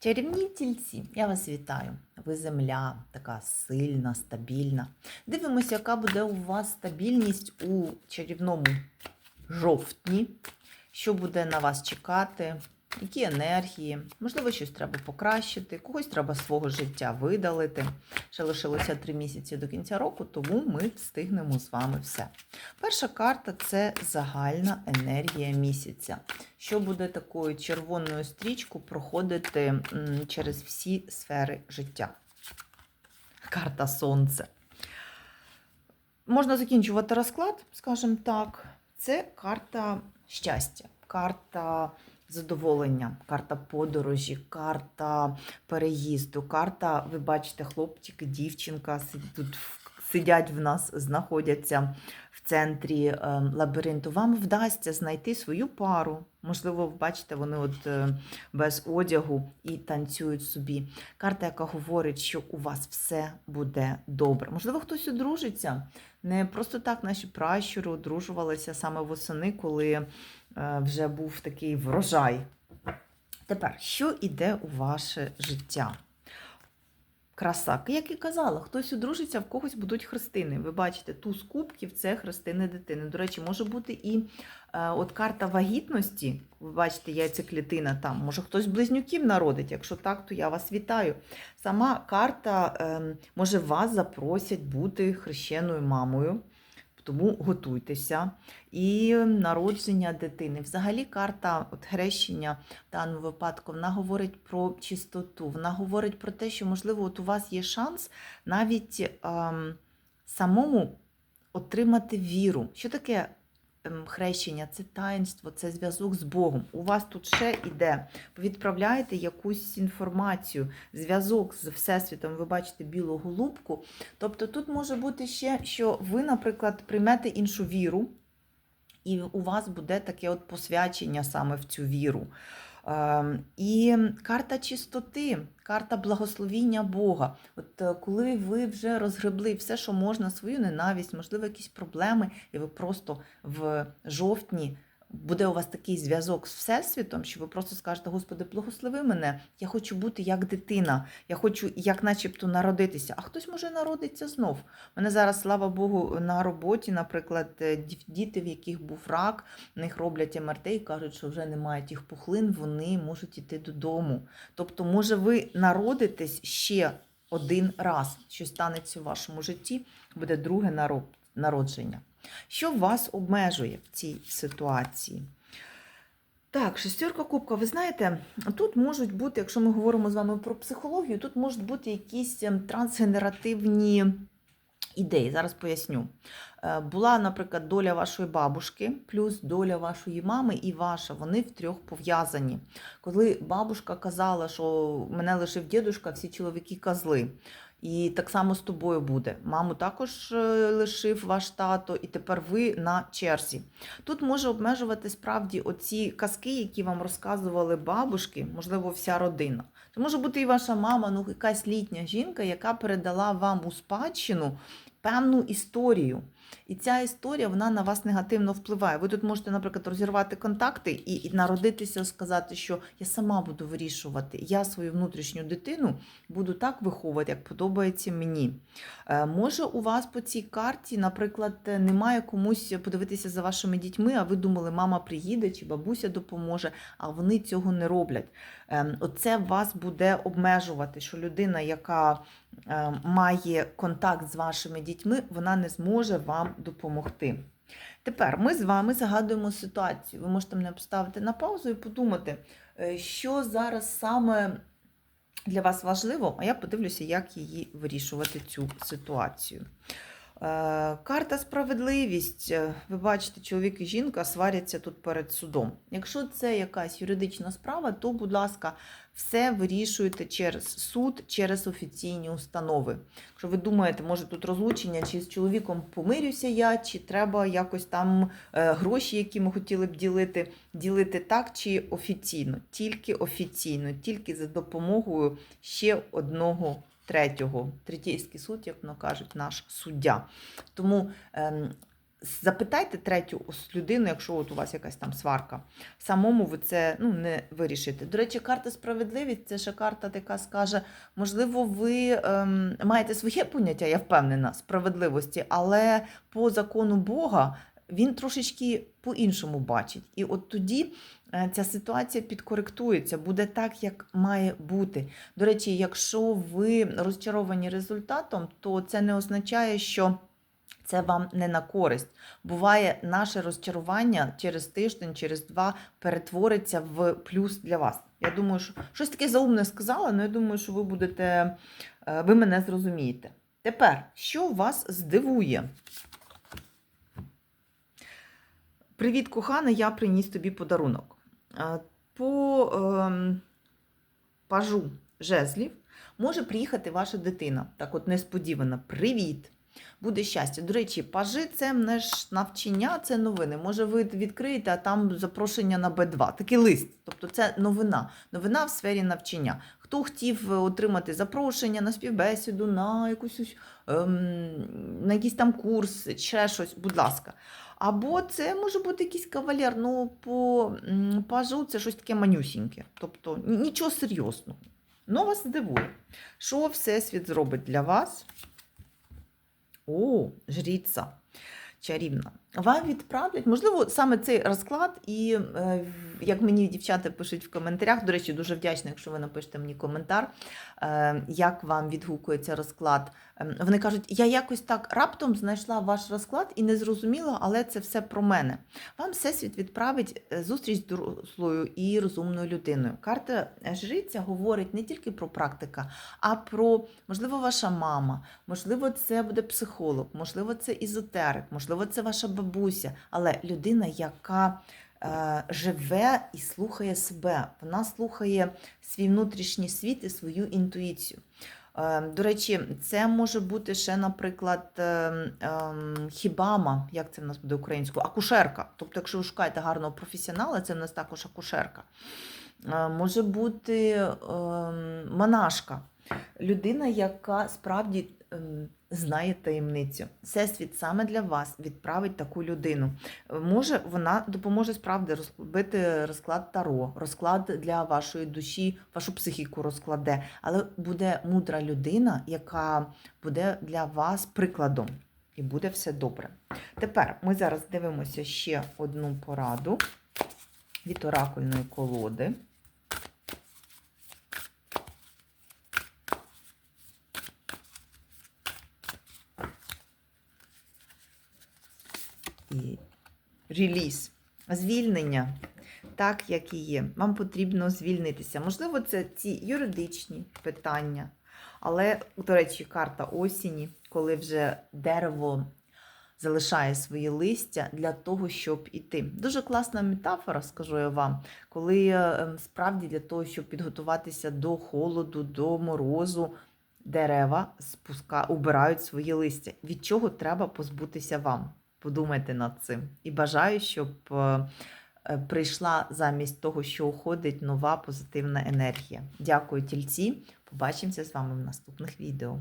Чарівні тільці, я вас вітаю. Ви земля, така сильна, стабільна. Дивимося, яка буде у вас стабільність у чарівному жовтні. Що буде на вас чекати, які енергії, можливо, щось треба покращити, когось треба свого життя видалити. Ще лишилося три місяці до кінця року, тому ми встигнемо з вами все. Перша карта це загальна енергія місяця що буде такою червоною стрічкою проходити через всі сфери життя. Карта Сонце. Можна закінчувати розклад, скажімо так. Це карта щастя, карта задоволення, карта подорожі, карта переїзду, карта, ви бачите, хлопчик дівчинка сидить тут в- сидять в нас, знаходяться в центрі е, лабіринту. Вам вдасться знайти свою пару. Можливо, ви бачите, вони от е, без одягу і танцюють собі. Карта, яка говорить, що у вас все буде добре. Можливо, хтось одружиться. Не просто так наші пращури одружувалися саме восени, коли е, вже був такий врожай. Тепер, що йде у ваше життя? Краса. Як і казала, хтось одружиться, в когось будуть хрестини. Ви бачите, туз кубків це хрестини дитини. До речі, може бути і е, от карта вагітності. Ви бачите, яйцеклітина там. Може хтось близнюків народить. Якщо так, то я вас вітаю. Сама карта, е, може, вас запросять бути хрещеною мамою. Тому готуйтеся. І народження дитини. Взагалі, карта от хрещення в даному випадку вона говорить про чистоту. Вона говорить про те, що, можливо, от у вас є шанс навіть ем, самому отримати віру. Що таке хрещення? Це таїнство, це зв'язок з Богом. У вас тут ще іде. Ви відправляєте якусь інформацію, зв'язок з Всесвітом. Ви бачите білу голубку. Тобто тут може бути ще, що ви, наприклад, приймете іншу віру, і у вас буде таке от посвячення саме в цю віру. Ем, І карта чистоти, карта благословіння Бога. От е, коли ви вже розгребли все, що можна, свою ненависть, можливо, якісь проблеми, і ви просто в жовтні буде у вас такий зв'язок з Всесвітом, що ви просто скажете, Господи, благослови мене, я хочу бути як дитина, я хочу як начебто народитися. А хтось може народиться знов. У мене зараз, слава Богу, на роботі, наприклад, е, діти, в яких був рак, в них роблять МРТ і кажуть, що вже немає тих пухлин, вони можуть іти додому. Тобто, може, ви народитесь ще один раз, що станеться у вашому житті, буде друге наро- народження. Що вас обмежує в цій ситуації? Так, шестерка кубка, ви знаєте, тут можуть бути, якщо ми говоримо з вами про психологію, тут можуть бути якісь ем, трансгенеративні ідеї. Зараз поясню. Е, Була, наприклад, доля вашої бабушки, плюс доля вашої мами і ваша. Вони втрьох пов'язані. Коли бабушка казала, що мене лишив дідушка, всі чоловіки козли. І так само з тобою буде. Маму також е, лишив ваш тато, і тепер ви на черзі. Тут може обмежувати справді оці казки, які вам розказували бабушки, можливо, вся родина. Це може бути і ваша мама, ну якась літня жінка, яка передала вам у спадщину певну історію. І ця історія вона на вас негативно впливає. Ви тут можете, наприклад, розірвати контакти і, і народитися, сказати, що я сама буду вирішувати. Я свою внутрішню дитину буду так виховувати, як подобається мені. Е, Може, у вас по цій карті, наприклад, немає комусь подивитися за вашими дітьми, а ви думали, мама приїде чи бабуся допоможе, а вони цього не роблять. Ем, Оце вас буде обмежувати, що людина, яка е, має контакт з вашими дітьми, вона не зможе вам допомогти. Тепер ми з вами загадуємо ситуацію. Ви можете мене поставити на паузу і подумати, е, що зараз саме для вас важливо, а я подивлюся, як її вирішувати цю ситуацію. Е, Карта справедливість. Е, Ви бачите, чоловік і жінка сваряться тут перед судом. Якщо це якась юридична справа, то, будь ласка, все вирішуєте через суд, через офіційні установи. Якщо ви думаєте, може тут розлучення, чи з чоловіком помирюся я, чи треба якось там е, гроші, які ми хотіли б ділити, ділити так чи офіційно, тільки офіційно, тільки за допомогою ще одного третього, третійський суд, як воно кажуть, наш суддя. Тому ем, запитайте третю людину, якщо от у вас якась там сварка. Самому ви це ну, не вирішите. До речі, карта справедливість це ще карта, яка скаже, можливо, ви ем, маєте своє поняття, я впевнена, справедливості, але по закону Бога він трошечки по-іншому бачить. І от тоді е, ця ситуація підкоректується, буде так, як має бути. До речі, якщо ви розчаровані результатом, то це не означає, що це вам не на користь. Буває, наше розчарування через тиждень, через два перетвориться в плюс для вас. Я думаю, що щось таке заумне сказала, але я думаю, що ви будете, е, ви мене зрозумієте. Тепер, що вас здивує? Привіт, кохана, я приніс тобі подарунок. Е, По ем, пажу жезлів може приїхати ваша дитина. Так от несподівано. Привіт! Буде щастя. До речі, пажи це ж навчання, це новини. Може, ви відкриєте, а там запрошення на Б2. Такий лист. Тобто це новина. Новина в сфері навчання. Хто хотів е, отримати запрошення на співбесіду, на якусь ем, на якийсь там курс, ще щось, будь ласка. Або це може бути якийсь кавалер, ну по пажу це щось таке манюсіньке. Тобто нічого серйозного. Ну, вас здивує. Що Всесвіт зробить для вас? О, жріця. Чарівна. Вам відправлять, можливо, саме цей розклад, і е, як мені дівчата пишуть в коментарях, до речі, дуже вдячна, якщо ви напишете мені коментар, е, як вам відгукується розклад. Ем, Вони кажуть, я якось так раптом знайшла ваш розклад і не зрозуміла, але це все про мене. Вам Всесвіт відправить е, зустріч з дорослою і розумною людиною. Карта жриця говорить не тільки про практика, а про, можливо, ваша мама, можливо, це буде психолог, можливо, це ізотерик, можливо, це ваша бабуся, але людина, яка е, живе і слухає себе, вона слухає свій внутрішній світ і свою інтуїцію. Е, До речі, це може бути ще, наприклад, ем, ем, хібама, як це в нас буде українською, акушерка. Тобто, якщо ви шукаєте гарного професіонала, це в нас також акушерка. Е, Може бути ем, монашка, людина, яка справді знає таємницю. Всесвіт саме для вас відправить таку людину. Може, вона допоможе справді розбити розклад таро, розклад для вашої душі, вашу психіку розкладе, але буде мудра людина, яка буде для вас прикладом. І буде все добре. Тепер ми зараз дивимося ще одну пораду від оракульної колоди. І реліз, звільнення, так як і є. Вам потрібно звільнитися. Можливо, це ці юридичні питання, але, до речі, карта осені, коли вже дерево залишає свої листя для того, щоб іти. Дуже класна метафора, скажу я вам, коли е, справді для того, щоб підготуватися до холоду, до морозу, дерева спуска... убирають свої листя. Від чого треба позбутися вам? Подумайте над цим. І бажаю, щоб е, е, прийшла замість того, що уходить, нова позитивна енергія. Дякую, тільці. Побачимося з вами в наступних відео.